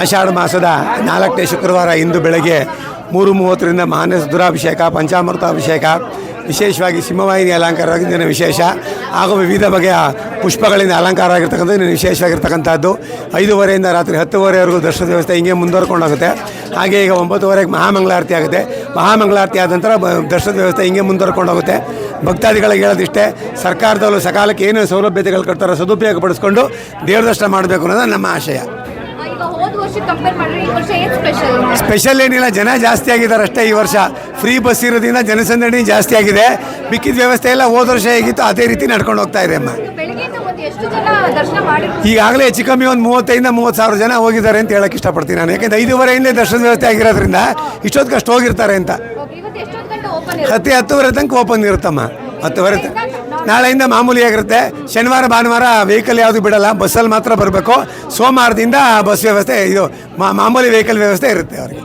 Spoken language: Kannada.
ಆಷಾಢ ಮಾಸದ ನಾಲ್ಕನೇ ಶುಕ್ರವಾರ ಇಂದು ಬೆಳಗ್ಗೆ ಮೂರು ಮೂವತ್ತರಿಂದ ಮಾನಸ ದುರಾಭಿಷೇಕ, ಪಂಚಾಮೃತಾಭಿಷೇಕ, ವಿಶೇಷವಾಗಿ ಸಿಂಹವಾಹಿನಿ ಅಲಂಕಾರ ದಿನ ವಿಶೇಷ, ಹಾಗೂ ವಿವಿಧ ಬಗೆಯ ಪುಷ್ಪಗಳಿಂದ ಅಲಂಕಾರ ಆಗಿರ್ತಕ್ಕಂಥದ್ದು ವಿಶೇಷವಾಗಿರ್ತಕ್ಕಂಥದ್ದು. ಐದೂವರೆಯಿಂದ ರಾತ್ರಿ ಹತ್ತುವರೆವರೆಗೂ ದರ್ಶನ ವ್ಯವಸ್ಥೆ ಹಿಂಗೆ ಮುಂದುವರ್ಕೊಂಡೋಗುತ್ತೆ. ಹಾಗೆ ಈಗ ಒಂಬತ್ತುವರೆಗೆ ಮಹಾಮಂಗಳಾರತಿ ಆಗುತ್ತೆ. ಮಹಾಮಂಗಳಾರತಿ ಆದ ನಂತರ ದರ್ಶನ ವ್ಯವಸ್ಥೆ ಹಿಂಗೆ ಮುಂದುವರ್ಕೊಂಡೋಗುತ್ತೆ. ಭಕ್ತಾದಿಗಳಿಗೆ ಹೇಳೋದಿಷ್ಟೇ ಸರ್ಕಾರದವರು ಸಕಾಲಕ್ಕೆ ಏನು ಸೌಲಭ್ಯತೆಗಳು ಕೊಡ್ತಾರೋ ಸದುಪಯೋಗ ಪಡಿಸ್ಕೊಂಡು ದೇವ್ರ ದರ್ಶನ ಮಾಡಬೇಕು ಅನ್ನೋದು ನಮ್ಮ ಆಶಯ. ವರ್ಷ ಕಂಪೇರ್ ಮಾಡಿದ್ರೆ ಈ ವರ್ಷ ಏನು ಸ್ಪೆಷಲ್ ಸ್ಪೆಷಲ್ ಏನಿಲ್ಲ ಜನ ಜಾಸ್ತಿ ಆಗಿದ್ದಾರೆ ಅಷ್ಟೇ ಈ ವರ್ಷ. ಫ್ರೀ ಬಸ್ ಇರೋದ್ರಿಂದ ಜನಸಂದಣಿ ಜಾಸ್ತಿ ಆಗಿದೆ. ಮಿಕ್ಕಿದ ವ್ಯವಸ್ಥೆ ಎಲ್ಲ ಹೋದ ವರ್ಷ ಹೇಗಿತ್ತು ಅದೇ ರೀತಿ ನಡ್ಕೊಂಡು ಹೋಗ್ತಾ ಇದೆ ಅಮ್ಮ. ಬೆಳಗ್ಗೆಯಿಂದ ಒಂದು ಎಷ್ಟು ಜನ ದರ್ಶನ ಮಾಡಿರ್ತಾರೆ ಈಗಾಗಲೇ ಹೆಚ್ಚು ಕಮ್ಮಿ ಒಂದು ಮೂವತ್ತೈದಿಂದ ಮೂವತ್ತು ಸಾವಿರ ಜನ ಹೋಗಿದ್ದಾರೆ ಅಂತ ಹೇಳಕ್ಕೆ ಇಷ್ಟಪಡ್ತೀನಿ ನಾನು. ಯಾಕೆಂದ್ರೆ ಐದೂವರೆಯಿಂದ ದರ್ಶನ ವ್ಯವಸ್ಥೆ ಆಗಿರೋದ್ರಿಂದ ಇಷ್ಟೊತ್ತಿಗೆ ಅಷ್ಟು ಹೋಗಿರ್ತಾರೆ ಅಂತ. ಇವತ್ತು ಎಷ್ಟೊತ್ತು ಗಂಟೆ ಓಪನ್ ಇರುತ್ತೆ? ಹತ್ತು ಹತ್ತುವರೆ ತನಕ ಓಪನ್ ಇರುತ್ತಮ್ಮ. ಹತ್ತುವರೆ ತ- ನಾಳೆಯಿಂದ ಮಾಮೂಲಿ ಆಗಿರುತ್ತೆ ಶನಿವಾರ, ಭಾನುವಾರ ವೆಹಿಕಲ್ ಯಾವುದು ಬಿಡಲ್ಲ. ಬಸ್ಸಲ್ಲಿ ಮಾತ್ರ ಬರಬೇಕು. ಸೋಮವಾರದಿಂದ ಬಸ್ ವ್ಯವಸ್ಥೆ ಇದು ಮಾಮೂಲಿ ವೆಹಿಕಲ್ ವ್ಯವಸ್ಥೆ ಇರುತ್ತೆ ಅವರಿಗೆ.